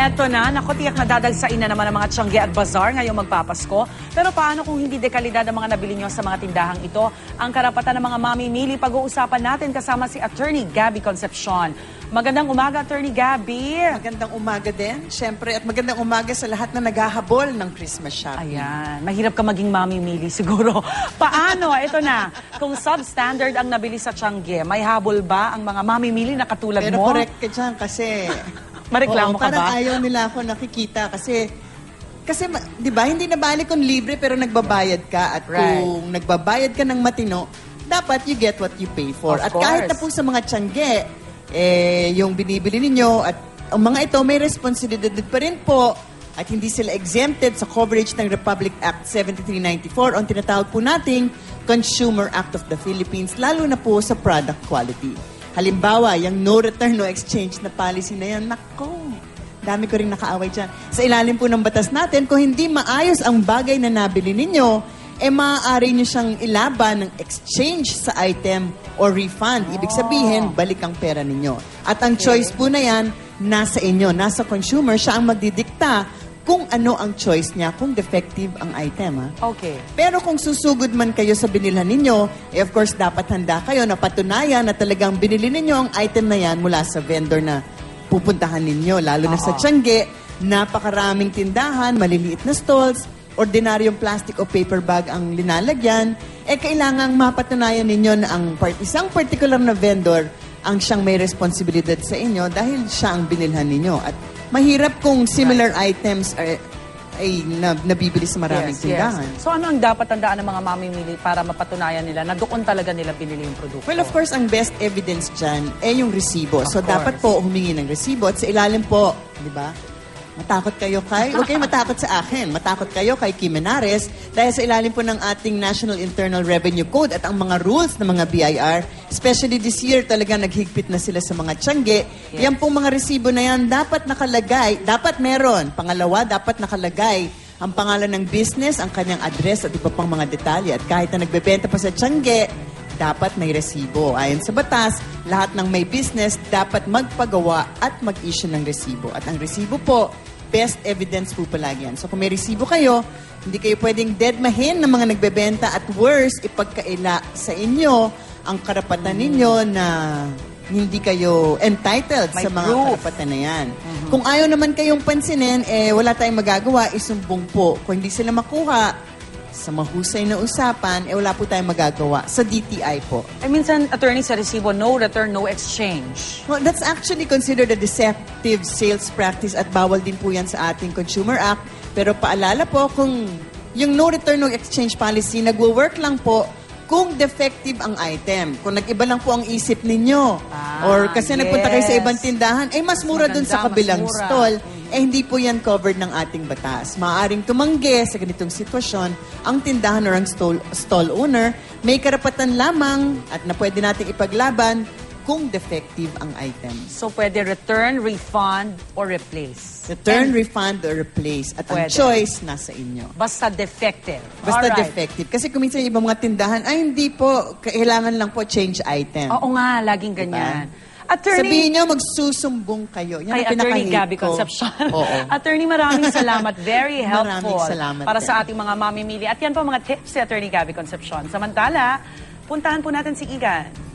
Eto na, naku, tiyak na dadagsain na naman ang mga tiyangge at bazar ngayong magpapasko. Pero paano kung hindi dekalidad ang mga nabili nyo sa mga tindahang ito? Ang karapatan ng mga mamimili, pag-uusapan natin kasama si Attorney Gabby Concepcion. Magandang umaga, Attorney Gabby. Magandang umaga din, syempre, at magandang umaga sa lahat na naghahabol ng Christmas shopping. Ayan, mahirap ka maging mamimili siguro. Paano? Ito na, kung substandard ang nabili sa tiyangge, may habol ba ang mga mamimili na katulad Pero mo? correct ka dyan kasi... Mareklamo Oo, ka parang ba? ayaw nila ako nakikita kasi... Kasi, ma- di ba, hindi na balik kung libre pero nagbabayad ka at Right. kung nagbabayad ka ng matino, dapat you get what you pay for. Of at kahit na course. po sa mga tiyangge, eh, yung binibili ninyo at ang mga ito may responsibilidad pa rin po at hindi sila exempted sa coverage ng Republic Act 7394 on tinatawag po nating Consumer Act of the Philippines, lalo na po sa product quality. Halimbawa, yung no return, no exchange na policy na yan, nako, dami ko rin nakaaway dyan. Sa ilalim po ng batas natin, kung hindi maayos ang bagay na nabili ninyo, eh maaari nyo siyang ilaban ng exchange sa item or refund. Ibig sabihin, balik ang pera ninyo. At ang choice po na yan, nasa inyo, nasa consumer, siya ang magdidikta kung ano ang choice niya, kung defective ang item. Ha? Okay. Pero kung susugod man kayo sa binilhan ninyo, eh of course dapat handa kayo na patunayan na talagang binili ninyo ang item na yan mula sa vendor na pupuntahan ninyo. Lalo na sa. Tiangge, napakaraming tindahan, maliliit na stalls, ordinaryong plastic o paper bag ang linalagyan, eh kailangang mapatunayan ninyo na ang part, isang particular na vendor ang siyang may responsibilidad sa inyo dahil siya ang binilhan ninyo. At mahirap kung similar items are, ay na, nabibili sa maraming Yes, tindahan. yes. So ano ang dapat tandaan ng mga mamimili para mapatunayan nila na doon talaga nila binili yung produkto? Well, of course, ang best evidence dyan eh yung resibo. so, dapat po humingi ng resibo. At sa ilalim po, di ba? Matakot kayo kay... Huwag kayo matakot sa akin. Matakot kayo kay Kim Menares dahil sa ilalim po ng ating National Internal Revenue Code at ang mga rules ng mga BIR, especially this year, talaga naghigpit na sila sa mga tiyangge. Yes. Yan pong mga resibo na yan, dapat nakalagay, dapat meron. Pangalawa, dapat nakalagay ang pangalan ng business, ang kanyang address at iba pang mga detalye. At kahit na nagbebenta pa sa tiyangge, dapat may resibo. Ayon sa batas, lahat ng may business dapat magpagawa at mag-issue ng resibo. At ang resibo po, best evidence po palagi yan. So kung may resibo kayo, hindi kayo pwedeng deadmahin ng mga nagbebenta at worse, ipagkaila sa inyo ang karapatan ninyo na hindi kayo entitled May sa mga proof. karapatan na yan. Kung ayaw naman kayong pansinin, eh wala tayong magagawa, isumbong po. Kung hindi sila makuha sa mahusay na usapan, eh wala po tayong magagawa. Sa DTI po. Ay, minsan, attorney sa resibo, no return, no exchange. Well, that's actually considered a deceptive sales practice at bawal din po yan sa ating Consumer Act. Pero paalala po kung yung no return, no exchange policy, nagwo-work lang po kung defective ang item. Kung nag-iba lang po ang isip ninyo. Ah, or kasi nagpunta kayo sa yes. ibang tindahan, eh mas mura dun sa Maganda, kabilang stall. Eh hindi po yan covered ng ating batas. Maaring tumanggi sa ganitong sitwasyon ang tindahan or ang stall, stall owner. May karapatan lamang at na pwede nating ipaglaban kung defective ang item. So pwede return, refund, or replace. Return, And refund, or replace. At ang Pwede. choice nasa inyo. Basta defective. Basta Alright. defective. Kasi kung minsan yung ibang mga tindahan, ay hindi po, kailangan lang po change item. Oo nga, laging Diba? Attorney, Sabihin nyo, magsusumbong kayo. Yan kay ang Attorney pinaka-hate Gabby ko. Concepcion. Oo. Attorney, maraming salamat. Very helpful. Maraming salamat Para sa ating mga mamimili. At yan po mga tips si Attorney Gabby Concepcion. Samantala, puntahan po natin si Igan.